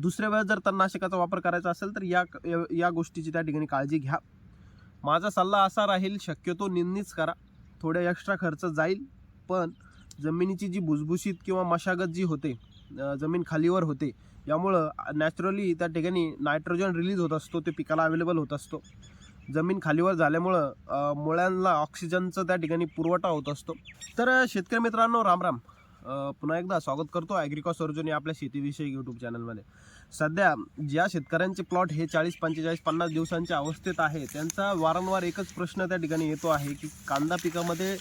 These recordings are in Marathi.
दुसऱ्या वेळेस जर तणनाशकाचा वापर करायचा असेल तर या या गोष्टीची त्या ठिकाणी काळजी घ्या. माझा सल्ला असा राहील शक्यतो निंदीच करा. थोडे एक्स्ट्रा खर्च जाईल पण जमिनीची जी भुसभुशीत किंवा मशागत जी होते जमीन खालीवर होते यामुळं नॅचरली त्या ठिकाणी नायट्रोजन रिलीज होत असतो ते पिकाला अवेलेबल होत असतो. जमीन खालीवर झाल्यामुळं मुळ्यांना ऑक्सिजनचा त्या ठिकाणी पुरवठा होत असतो. तर शेतकरी मित्रांनो राम राम. पुन्हा एकदा स्वागत करतो ॲग्रिकॉ सर्जोनी आपल्या शेतीविषयी यूट्यूब चॅनलमध्ये सध्या ज्या शेतकऱ्यांचे प्लॉट हे चाळीस पंचेचाळीस पन्नास दिवसांच्या अवस्थेत आहे त्यांचा वारंवार एकच प्रश्न त्या ठिकाणी येतो आहे की कांदा पिकामध्ये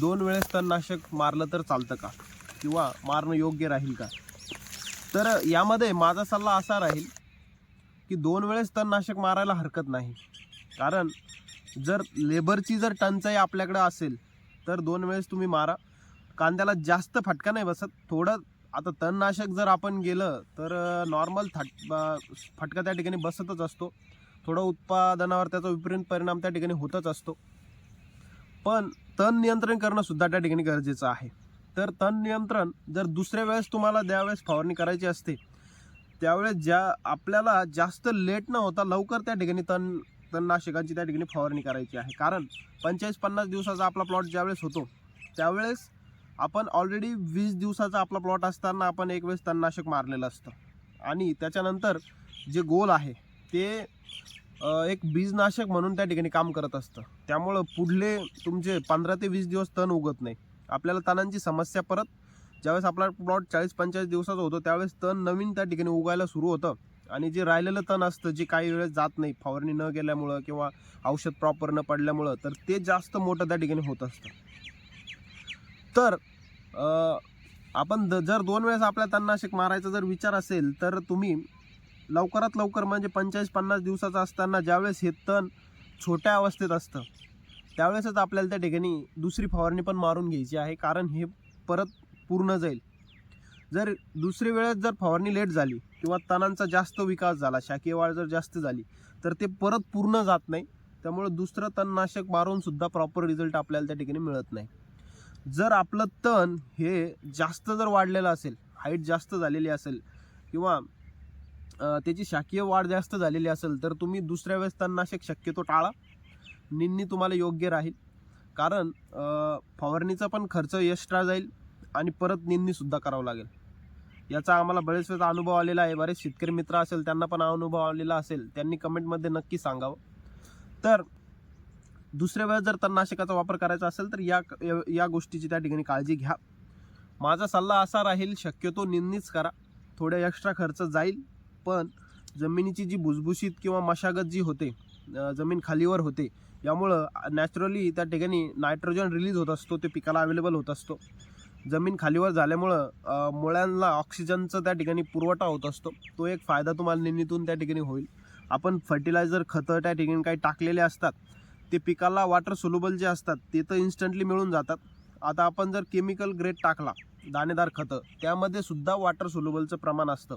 दोन वेळेस तणनाशक मारलं तर चालतं का? किंवा मारणं योग्य राहील का? तर यामध्ये माझा सल्ला असा राहील की दोन वेळेस तणनाशक मारायला हरकत नाही. कारण जर लेबरची जर टंचाई आपल्याकडे असेल तर दोन वेळेस तुम्ही मारा. कांद्याला जास्त फटका नाही बसत. थोडं आता तणनाशक जर आपण गेलं तर नॉर्मल थट फटका त्या ठिकाणी बसतच असतो. थोडं उत्पादनावर त्याचा विपरीत परिणाम त्या ठिकाणी होतच असतो. पण तण नियंत्रण करणं सुद्धा त्या ठिकाणी गरजेचं आहे. तर तण नियंत्रण जर दुसऱ्या वेळेस तुम्हाला ज्यावेळेस फवारणी करायची असते त्यावेळेस ज्या आपल्याला जास्त लेट न होता लवकर त्या ठिकाणी तण तणनाशकांची त्या ठिकाणी फवारणी करायची आहे. कारण पंचेचाळीस पन्नास दिवसाचा आपला प्लॉट ज्यावेळेस होतो त्यावेळेस आपण ऑलरेडी वीस दिवसाचा आपला प्लॉट असताना आपण एक वेळेस तणनाशक मारलेलं असतं. आणि त्याच्यानंतर जे गोल आहे ते एक बीजनाशक म्हणून त्या ठिकाणी काम करत असतं. त्यामुळं पुढले तुमचे पंधरा ते वीस दिवस तण उगत नाही. आपल्याला तणांची समस्या परत ज्यावेळेस आपला प्लॉट चाळीस पंचेचाळीस दिवसाचा होतो त्यावेळेस तण नवीन त्या ठिकाणी उगायला सुरू होतं. आणि जे राहिलेलं तण असतं जे काही वेळेस जात नाही फवारणी न गेल्यामुळं किंवा औषध प्रॉपर न पडल्यामुळं तर ते जास्त मोठं त्या ठिकाणी होत असतं. तर आपण द- जर दोन वेळेस आपल्या तणनाशक मारायचा जर विचार असेल तर तुम्ही लवकरात लवकर म्हणजे पंचेचाळीस पन्नास दिवसाचं असताना ज्यावेळेस हे तण छोट्या अवस्थेत असतं त्यावेळेसच आपल्याला त्या ठिकाणी दुसरी फवारणी पण मारून घ्यायची आहे कारण हे परत पूर्ण जाईल. जर दुसरी वेळेस जर फवारणी लेट झाली किंवा तणांचा जास्त विकास झाला शाकीय वाढ जर जास्त झाली तर ते परत पूर्ण जात नाही त्यामुळे दुसरं तणनाशक मारून सुद्धा प्रॉपर रिझल्ट आपल्याला त्या ठिकाणी मिळत नाही. जर आपलं तण हे जास्त जर वाढलेलं असेल हाईट जास्त झालेली असेल किंवा त्याची शाकीय वाढ जास्त झालेली असेल तर तुम्ही दुसऱ्या वेळेस तणनाशक शक्यतो टाळा. निन्नी तुम्हाला योग्य राहील. कारण फवारणीचा पण खर्च एक्स्ट्रा जाईल आणि परत निंदणीसुद्धा करावं लागेल. याचा आम्हाला बरेच वेळेस अनुभव आलेला आहे. बरेच शेतकरी मित्र असेल त्यांना पण अनुभव आलेला असेल त्यांनी कमेंटमध्ये नक्की सांगावं. तर दुसऱ्या वेळेस जर तणनाशकाचा वापर करायचा असेल तर या या गोष्टीची त्या ठिकाणी काळजी घ्या. माझा सल्ला असा राहील शक्यतो निंदीच करा. थोड्या एक्स्ट्रा खर्च जाईल पण जमिनीची जी भुसभुशीत किंवा मशागत जी होते जमीन खालीवर होते यामुळं नॅचरली त्या ठिकाणी नायट्रोजन रिलीज होत असतो ते पिकाला अवेलेबल होत असतो. जमीन खालीवर झाल्यामुळं मुळ्यांना ऑक्सिजनचा त्या ठिकाणी पुरवठा होत असतो. तो एक फायदा तुम्हाला निंदीतून त्या ठिकाणी होईल. आपण फर्टिलायझर खतं त्या ठिकाणी काही टाकलेले असतात ते पिकाला वॉटर सोल्युबल जे असतात ते तर इन्स्टंटली मिळून जातात. आता आपण जर केमिकल ग्रेड टाकला दाणेदार खतं त्यामध्ये सुद्धा वॉटर सोल्युबलचं प्रमाण असतं.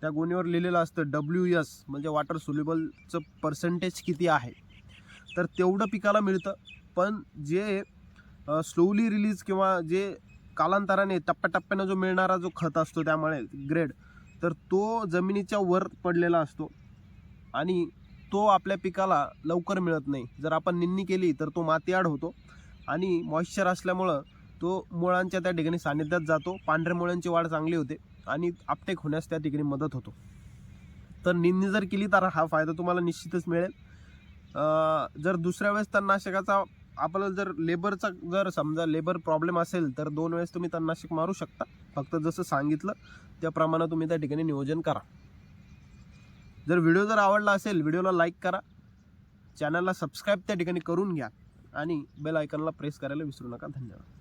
त्या गुणीवर लिहिलेलं असतं डब्ल्यू एस म्हणजे वॉटर सोल्युबलचं पर्सेंटेज किती आहे? तर तेवढं पिकाला मिळतं पण जे स्लोली रिलीज किंवा जे कालांतराने टप्प्याटप्प्यानं जो मिळणारा जो खत असतो त्यामुळे ग्रेड तर तो जमिनीच्या वर पडलेला असतो. आणि तो आपल्या पिकाला लवकर मिळत नाही. जर आपण निन्नी केली तर तो मातीआड होतो आणि मॉइश्चर असल्यामुळं तो मुळांच्या त्या ठिकाणी सानिध्यात जातो. पांढऱ्या मुळांची वाढ चांगली होते आणि आपटेक होण्यास त्या ठिकाणी मदत होतो. तर निंदणी जर केली तर हा फायदा तुम्हाला निश्चितच मिळेल. जर दुसऱ्या वेळेस तणनाशकाचा आपल्याला जर लेबरचा जर समजा लेबर प्रॉब्लेम असेल तर दोन वेळेस तुम्ही तणनाशक मारू शकता. फक्त जसं सांगितलं त्याप्रमाणे तुम्ही त्या ठिकाणी नियोजन करा. जर व्हिडिओ जर आवडला असेल व्हिडिओला लाईक करा. चॅनलला सबस्क्राईब त्या ठिकाणी करून घ्या. आणि बेल आयकनला प्रेस करायला विसरू नका. धन्यवाद.